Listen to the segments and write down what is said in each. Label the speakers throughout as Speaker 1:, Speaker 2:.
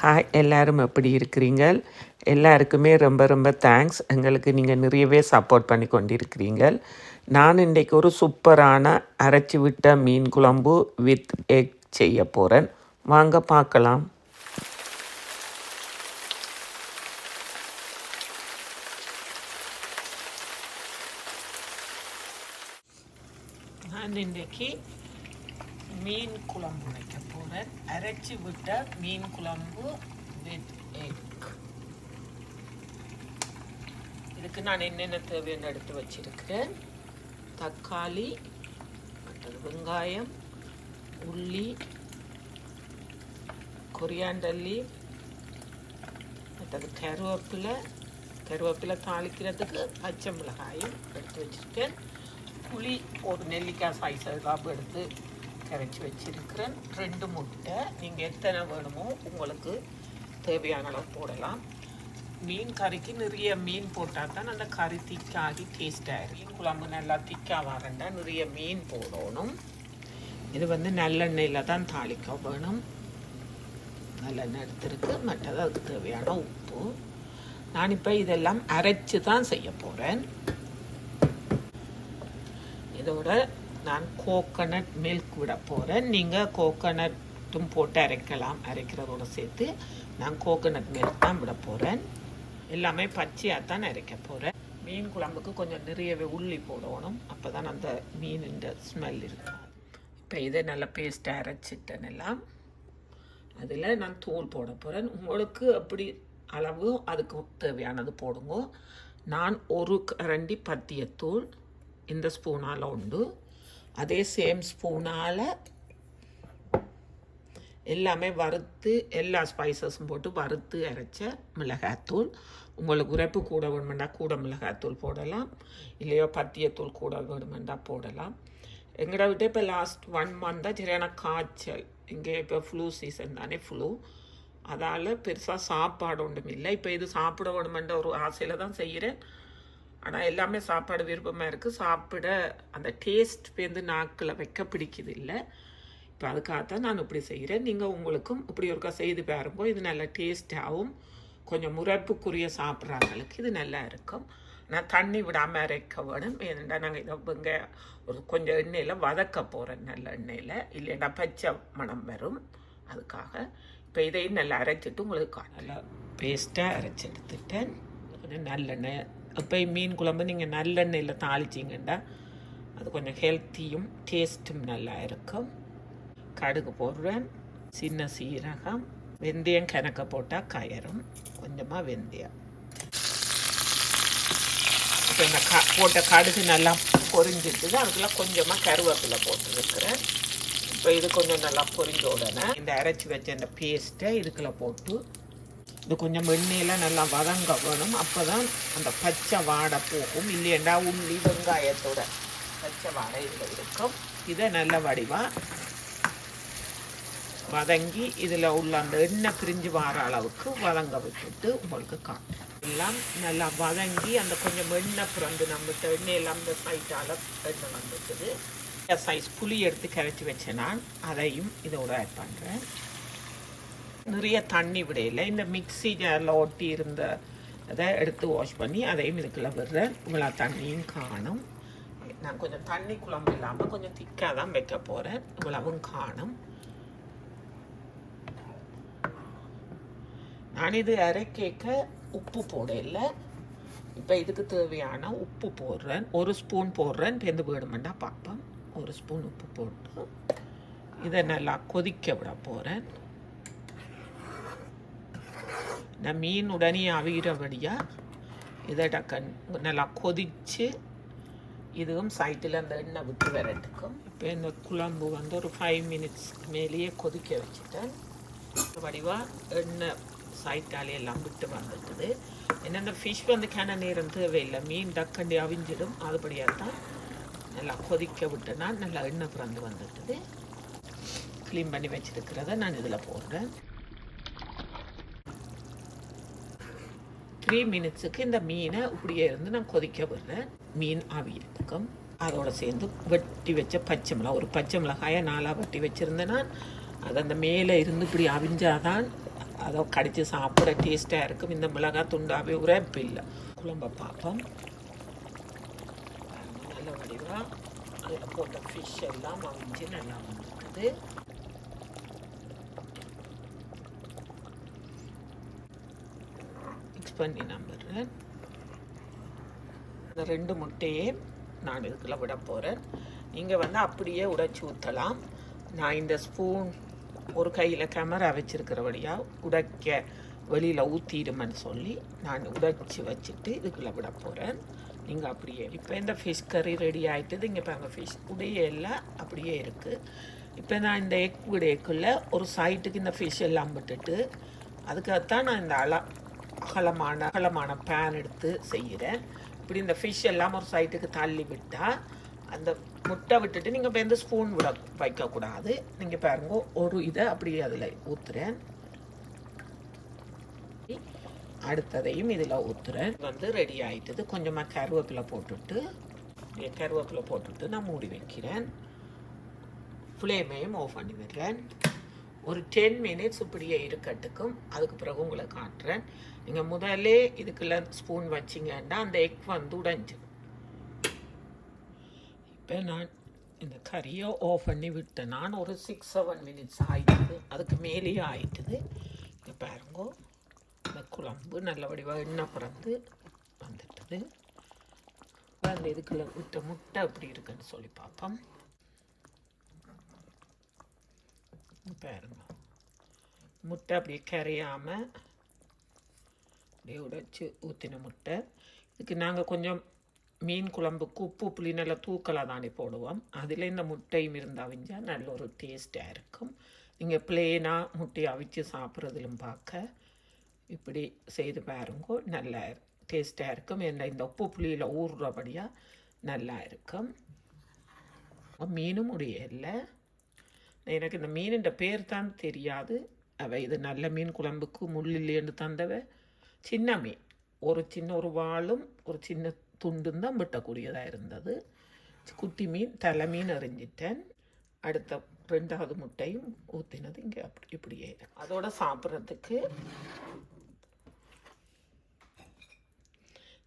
Speaker 1: Hi எல்லோரும் எப்படி இருக்கிறீங்க? எல்லாருக்குமே ரொம்ப ரொம்ப தேங்க்ஸ் எங்களுக்கு நீங்கள் நிறையவே சப்போர்ட் பண்ணி கொண்டிருக்கிறீங்க. நான் இன்றைக்கு ஒரு சூப்பரான அரைச்சி விட்ட மீன் குழம்பு வித் எக் செய்ய போகிறேன் வாங்க பார்க்கலாம். நான் இன்றைக்கி மீன் குழம்பு வைக்க போகிறேன் அரைச்சி விட்ட மீன் குழம்பு வித் எக் இதுக்கு நான் என்னென்ன தேவையான எடுத்து வச்சிருக்கிறேன். தக்காளி மற்றது வெங்காயம் உள்ளி கொரியாண்டல்லி மற்றது கருவேப்பிலை. கருவேப்பிலை தாளிக்கிறதுக்கு பச்சை மிளகாயும் எடுத்து வச்சுருக்கேன். புளி ஒரு நெல்லிக்காய் சைஸ் காப்பு எடுத்து கரைச்சி வச்சிருக்கிறேன் ரெண்டு முட்டை. நீங்கள் எத்தனை வேணுமோ உங்களுக்கு தேவையான அளவு போடலாம். மீன் கறிக்கு நிறைய மீன் போட்டால் தான் அந்த கறி திக்காகி டேஸ்டாக மீன் குழம்பு நல்லா திக்காக வரண்டா நிறைய மீன் போடணும். இது வந்து நல்லெண்ணெயில் தான் தாளிக்க வேணும். நல்லெண்ணெய் எடுத்துருக்கு. மற்றது அதுக்கு தேவையான உப்பு. நான் இப்போ இதெல்லாம் அரைச்சி தான் செய்ய போகிறேன் இதோட நான் கோகனட் மில்க் விட போகிறேன் நீங்கள் கோகனட்டும் போட்டு அரைக்கலாம். அரைக்கிறதோட சேர்த்து நான் கோகனட் மில்க் தான் விட போகிறேன் எல்லாமே பச்சையாக தான் அரைக்க போகிறேன் மீன் குழம்புக்கு கொஞ்சம் நிறையவே உள்ளி போடணும். அப்போ தான் அந்த மீனின் ஸ்மெல் இருக்கும். இப்போ இதை நல்லா பேஸ்ட்டாக அரைச்சிட்டேன் எல்லாம். அதில் நான் தூள் போட போகிறேன் உங்களுக்கு அப்படி அளவு அதுக்கு தேவையானது போடுங்க. நான் ஒரு கரண்டி பத்தியத்தூள் இந்த ஸ்பூனால் உண்டு. அதே சேம் ஸ்பூனால் எல்லாமே வறுத்து எல்லா ஸ்பைசஸும் போட்டு வறுத்து அரைச்ச மிளகாத்தூள். உங்களுக்கு உரைப்பு கூட வேணுமெண்டா கூட மிளகாத்தூள் போடலாம். இல்லையோ பத்தியத்தூள் கூட வேணுமெண்டா போடலாம். எங்கட விட்டு இப்போ லாஸ்ட் ஒன் மந்தாக சரியான காய்ச்சல். இங்கே இப்போ ஃப்ளூ சீசன் தானே ஃப்ளூ அதால் பெருசாக சாப்பாடு ஒன்றும் இல்லை. இப்போ இது சாப்பிட வேணுமென்ற ஒரு ஆசையில் தான் செய்கிறேன். ஆனால் எல்லாமே சாப்பாடு விருப்பமாக இருக்குது சாப்பிட அந்த டேஸ்ட் வந்து நாக்கில் வைக்க பிடிக்குது இல்லை. இப்போ அதுக்காகத்தான் நான் இப்படி செய்கிறேன் நீங்கள் உங்களுக்கும் இப்படி ஒருக்கா செய்து பாருங்கோ. இது நல்ல டேஸ்டாகவும் கொஞ்சம் முறைப்புக்குரிய சாப்பிட்றாங்களுக்கு இது நல்லா இருக்கும். நான் தண்ணி விடாமல் அரைக்க வேணும். ஏனெண்டா நாங்கள் இதை இங்கே ஒரு கொஞ்சம் எண்ணெயில் வதக்க போகிறேன் நல்ல எண்ணெயில். இல்லைன்னா பச்சை மணம் வரும். அதுக்காக இப்போ இதையும் நல்லா அரைச்சிட்டு உங்களுக்கு நல்லா பேஸ்ட்டாக அரைச்சி எடுத்துட்டேன். கொஞ்சம் நல்லெண்ணெய் இப்போ மீன் குழம்பு நீங்கள் நல்லெண்ணெயில் தாளிச்சிங்கன்னா அது கொஞ்சம் ஹெல்த்தியும் டேஸ்ட்டும் நல்லா இருக்கும். கடுகு போடுறேன் சின்ன சீரகம் வெந்தயம் கணக்க போட்டால் கயரும் கொஞ்சமாக வெந்தயம். இப்போ இந்த க போட்ட கடுகு நல்லா பொரிஞ்சிட்டுது அதுக்குள்ள கொஞ்சமாக கருவேப்பிலை போட்டுருக்கிறேன். இப்போ இது கொஞ்சம் நல்லா பொரிஞ்ச உடனே இந்த அரைச்சி வச்ச அந்த பேஸ்ட்டை இதுக்குள்ளே போட்டு இது கொஞ்சம் எண்ணெயெல்லாம் நல்லா வதங்க வேணும் அப்போ தான் அந்த பச்சை வாடை போகும். இல்லையண்டா உள்ளி வெங்காயத்தோட பச்சை வாடை இதில் இருக்கும். இதை நல்ல வடிவாக வதங்கி இதில் உள்ள அந்த எண்ணெய் பிரிஞ்சு வர அளவுக்கு வதங்க விட்டுட்டு உங்களுக்கு காட்டும் எல்லாம் நல்லா வதங்கி அந்த கொஞ்சம் எண்ணெய் பிறந்து நம்மகிட்ட எண்ணெய் எல்லாம் இந்த சைட்டால் எண்ணெய் வந்துட்டுது சைஸ் புளி எடுத்து கரைச்சி வச்சேன் நான். அதையும் இதோட ஆட் பண்ணுறேன் நிறைய தண்ணி விடையில இந்த மிக்சி ஜாரில் ஒட்டி இருந்த அதை எடுத்து வாஷ் பண்ணி அதையும் இதுக்குள்ளே விடுறேன். இவ்வளோ தண்ணியும் காணும். நான் கொஞ்சம் தண்ணி குழம்பு இல்லாமல் கொஞ்சம் திக்காக தான் வைக்க போகிறேன் இவ்வளவும் காணும். நான் இது அரைக்கேக்க உப்பு போடல. இப்போ இதுக்கு தேவையான உப்பு போடுறேன். ஒரு ஸ்பூன் போடுறேன். வெந்து போயிடுமெண்டா பார்ப்பேன் ஒரு ஸ்பூன் உப்பு போட்டு இதை நல்லா கொதிக்க விட போகிறேன் நான் மீன் உடனே அவிகிறபடியாக இதை டக்கன் நல்லா கொதித்து இதுவும் சைட்டில் அந்த எண்ணெய் விட்டு வரட்டுக்கும் இப்போ இந்த குழம்பு வந்து ஒரு ஃபைவ் மினிட்ஸ் மேலேயே கொதிக்க வச்சுட்டேன் வடிவாக எண்ணெய் சைட்டாலே எல்லாம் விட்டு வந்துட்டுது ஏன்னா இந்த ஃபிஷ் வந்து கேன நேரம் தேவையில்லை மீன் டக்கண்டி அவிஞ்சிடும் அதுபடியாக தான் நல்லா கொதிக்க விட்டேன்னா நல்லா எண்ணெய் பிறந்து வந்துட்டுது க்ளீன் பண்ணி வச்சுருக்கிறத நான் இதில் போடுறேன் த்ரீ மினிட்ஸுக்கு இந்த மீனை இப்படியே இருந்து நான் கொதிக்க விடுறேன். மீன் அவியத்துக்கும் அதோட சேர்ந்து வெட்டி வச்ச பச்சை மிளகா ஒரு பச்சை மிளகாயை நாலாக வெட்டி வச்சுருந்தேன்னா அது அந்த மேலே இருந்து இப்படி அவிஞ்சாதான் அதை கடித்து சாப்பிட்ற டேஸ்ட்டாக இருக்கும். இந்த மிளகாய் துண்டாவே உரைப்பு இல்லை குழம்ப பார்ப்போம். நல்ல வடிவாக அதில் போட்ட ஃபிஷ் எல்லாம் அவிஞ்சு நல்லா வந்துருக்குது. மிக்ஸ் பண்ணி நம்புறேன் இந்த ரெண்டு முட்டையே நான் இதுக்குள்ள விட போகிறேன் நீங்கள் வந்து அப்படியே உடைச்சி ஊற்றலாம் நான் இந்த ஸ்பூன் ஒரு கையில் கேமரா வச்சிருக்கிறபடியாக உடைக்க வெளியில் ஊற்றிடுமென்னு சொல்லி நான் உடைச்சி வச்சுட்டு இதுக்குள்ளே விட போகிறேன் நீங்கள் அப்படியே இப்போ இந்த ஃபிஷ் கறி ரெடி ஆகிட்டது இங்கே பாருங்க ஃபிஷ் உடைய எல்லாம் அப்படியே இருக்குது இப்போ நான் இந்த எக் விடையக்குள்ளே ஒரு சைட்டுக்கு இந்த ஃபிஷ் எல்லாம் விட்டுட்டு அதுக்காகத்தான் நான் இந்த அலா அகலமான அகலமான பேன் எடுத்து செய்கிறேன். இப்படி இந்த ஃபிஷ் எல்லாம் ஒரு சைட்டுக்கு தள்ளி விட்டால் அந்த முட்டை விட்டுட்டு நீங்கள் இப்போ எந்த ஸ்பூன் விட வைக்கக்கூடாது நீங்கள் பாருங்க ஒரு இதை அப்படியே அதில் ஊற்றுறேன் அடுத்ததையும் இதில் ஊற்றுறேன் வந்து ரெடி ஆகிட்டது கொஞ்சமாக கருவேப்பிலை போட்டுட்டு இங்க கருவேப்பிலை போட்டுட்டு நான் மூடி வைக்கிறேன். ஃப்ளேமையும் ஆஃப் பண்ணி விடுறேன் ஒரு டென் மினிட்ஸ் இப்படியே இருக்கட்டுக்கும். அதுக்கு பிறகு உங்களை காட்டுறேன். நீங்கள் முதல்லே இதுக்குள்ள ஸ்பூன் வச்சிங்கன்னா அந்த எக் வந்து உடைஞ்சிடும் இப்போ நான் இந்த கறியை ஆஃப் பண்ணி விட்டேன். நான் ஒரு சிக்ஸ் செவன் மினிட்ஸ் ஆயிட்டுது. அதுக்கு மேலேயே ஆயிட்டுது. இங்கே பாருங்க இந்த குழம்பு நல்ல வடிவாக எண்ணெய் பிறந்து வந்துட்டுது. அந்த இதுக்குள்ள விட்ட முட்டை எப்படி இருக்குன்னு சொல்லி பார்ப்போம். பாருங்க. முட்டை அப்படியே கரையாமல் அப்படியே உடைச்சி ஊற்றின முட்டை. இதுக்கு நாங்கள் கொஞ்சம் மீன் குழம்புக்கு உப்பு புளி நல்லா தூக்கலாக தானே போடுவோம். அதில் இந்த முட்டையும் இருந்து அவிஞ்சால் நல்ல ஒரு டேஸ்ட்டாக இருக்கும். நீங்கள் பிளேனாக முட்டையை அவிச்சு சாப்பிட்றதிலும் பார்க்க இப்படி செய்து பாருங்க நல்லா டேஸ்ட்டாக இருக்கும். என்ன இந்த உப்பு புளியில் ஊறுறபடியாக நல்லா இருக்கும். மீனும் முடியலை எனக்கு இந்த மீனின் பேர் தான் தெரியாது. அவ இது நல்ல மீன் குழம்புக்கு முள் இல்லைன்னு தந்தவ. சின்ன மீன். ஒரு சின்ன ஒரு வாளும் ஒரு சின்ன துண்டும் தான் வெட்டக்கூடியதாக இருந்தது. குட்டி மீன் தலை மீன் எறிஞ்சிட்டேன். அடுத்த ரெண்டாவது முட்டையும் ஊற்றினது இங்கே அப்படி இப்படியே. அதோட சாப்பிட்றதுக்கு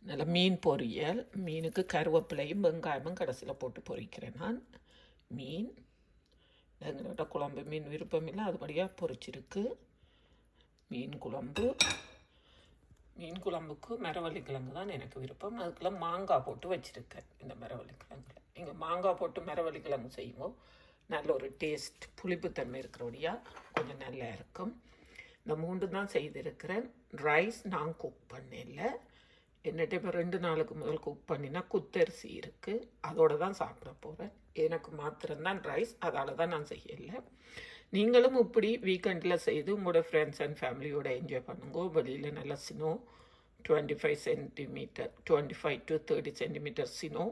Speaker 1: நல்ல மீன் பொரியல். மீனுக்கு கருவேப்பிலையும் வெங்காயமும் கடைசியில் போட்டு பொரிக்கிறேன் நான். மீன் எங்களோட குழம்பு மீன் விருப்பம் இல்லை அதுபடியாக பொரிச்சிருக்கு மீன் குழம்பு. மீன் குழம்புக்கு மரவள்ளி கிழங்கு தான் எனக்கு விருப்பம். அதுக்குள்ள மாங்காய் போட்டு வச்சுருக்கேன் இந்த மரவள்ளி கிழங்குல இங்கே மாங்காய் போட்டு மரவள்ளி கிழங்கு செய்வோம் நல்ல ஒரு டேஸ்ட் புளிப்புத்தன்மை இருக்கிறபடியாக கொஞ்சம் நல்லா இருக்கும். இந்த மூன்று தான் செய்திருக்கிறேன். ரைஸ் நான் குக் பண்ணல என்னட்ட இப்போ ரெண்டு நாளுக்கு முதல் குக் பண்ணினா குத்தரிசி இருக்குது அதோடு தான் சாப்பிட போகிறேன் எனக்கு மாத்திரம்தான் ரைஸ் அதால் தான் நான் செய்யலை. நீங்களும் இப்படி வீக்கெண்டில் செய்து உங்களோட ஃப்ரெண்ட்ஸ் அண்ட் ஃபேமிலியோட என்ஜாய் பண்ணுங்க. வெளியில் நல்ல snow twenty five centimetre twenty five to thirty centimetre snow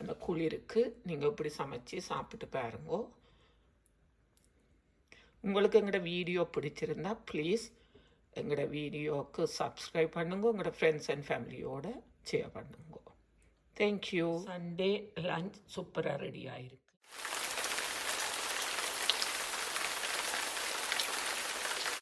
Speaker 1: அந்த குளிருக்கு நீங்கள் இப்படி சமைச்சு சாப்பிட்டு பாருங்கோ. உங்களுக்கு எங்களோட வீடியோ பிடிச்சிருந்தா ப்ளீஸ் எங்களோட வீடியோவுக்கு சப்ஸ்கிரைப் பண்ணுங்க உங்களோட ஃப்ரெண்ட்ஸ் அண்ட் ஃபேமிலியோட ஷேர் பண்ணுங்க. தேங்க்யூ சண்டே லஞ்ச் சூப்பராக ரெடி ஆயிருக்கு.